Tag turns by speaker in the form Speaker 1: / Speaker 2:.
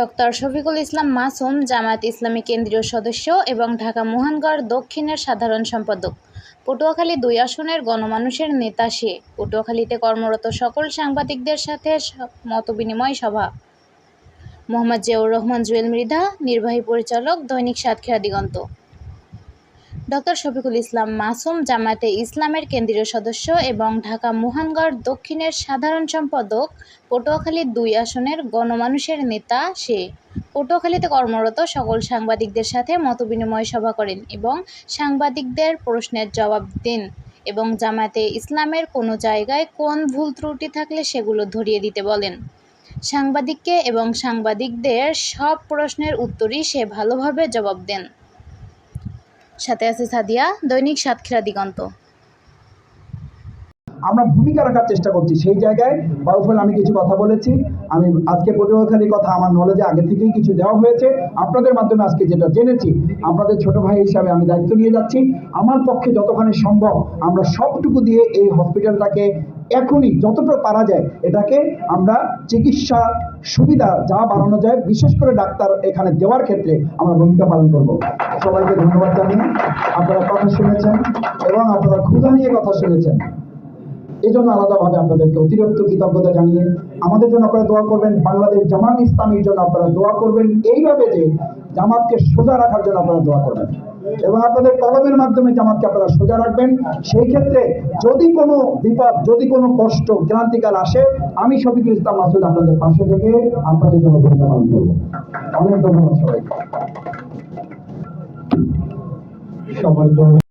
Speaker 1: Doctor Shafiqul Islam Masum, Jamaat Islami কেন্দ্রীয় সদস্য এবং ঢাকা মহানগর দক্ষিণের সাধারণ সম্পাদক। পটুয়াখালী দুই আসনের গণমানুষের নেতা সে। পটুয়াখালীতে কর্মরত সকল সাংবাদিকদের সাথে মত মতবিনিময় সভা। মোহাম্মদ জিয়াউর রহমান, জুয়েল মৃধা, নির্বাহী পরিচালক, দৈনিক সাতক্ষীরা দিগন্ত। ডক্টর শফিকুল ইসলাম মাসুম, জামায়াতে ইসলামের কেন্দ্রীয় সদস্য এবং ঢাকা মহানগর দক্ষিণের সাধারণ সম্পাদক, পটুয়াখালী দুই আসনের গণমানুষের নেতা সে। পটুয়াখালীতে কর্মরত সকল সাংবাদিকদের সাথে মতবিনিময় সভা করেন এবং সাংবাদিকদের প্রশ্নের জবাব দেন এবং জামায়াতে ইসলামের কোনো জায়গায় কোন ভুল ত্রুটি থাকলে সেগুলো ধরিয়ে দিতে বলেন। সাংবাদিককে এবং সাংবাদিকদের সব প্রশ্নের উত্তরই সে ভালোভাবে জবাব দেন। সাথে আছে সাদিয়া, দৈনিক সাতক্ষীরা দিগন্ত।
Speaker 2: আমরা ভূমিকা রাখার চেষ্টা করছি সেই জায়গায়। বাউফল, আমি কিছু কথা বলেছি। আমি আজকে পটুয়াখালীর কথা আমার নলেজে আগে থেকেই কিছু দেওয়া হয়েছে। আপনাদের মাধ্যমে আজকে যেটা জেনেছি, আপনাদের ছোট ভাই হিসাবে আমি দায়িত্ব নিয়ে যাচ্ছি। আমার পক্ষে যতখানি সম্ভব, আমরা সবটুকু দিয়ে এই হসপিটালটাকে এখনই যতটা পারা যায় এটাকে আমরা চিকিৎসা সুবিধা যা বাড়ানো যায়, বিশেষ করে ডাক্তার এখানে দেওয়ার ক্ষেত্রে আমরা ভূমিকা পালন করব। সবাইকে ধন্যবাদ জানিয়ে আপনারা কথা শুনেছেন এবং আপনারা ক্ষুধা নিয়ে কথা শুনেছেন। এই জন্য আলাদাভাবে আপনাদেরকে অতিরিক্ত কৃতজ্ঞতা জানিয়ে আমাদের জন্য আপনারা দোয়া করবেন, বাংলাদেশ জামাত ইসলামীর জন্য আপনারা দোয়া করবেন। এইভাবে যে জামাতকে সোজা রাখার জন্য আপনারা দোয়া করবেন। এবং আপনাদের কলমের মাধ্যমে জামাতকে আপনারা সোজা রাখবেন। সেই ক্ষেত্রে যদি কোনো বিপদ, যদি কোনো কষ্ট, ক্রান্তিকাল আসে, আমি শফিকুল ইসলাম মাসুদ আপনাদের পাশে থেকে আপনাদের জন্য ভূমিকা পালন করব অনেক ধন্যবাদ
Speaker 3: সম্মানিত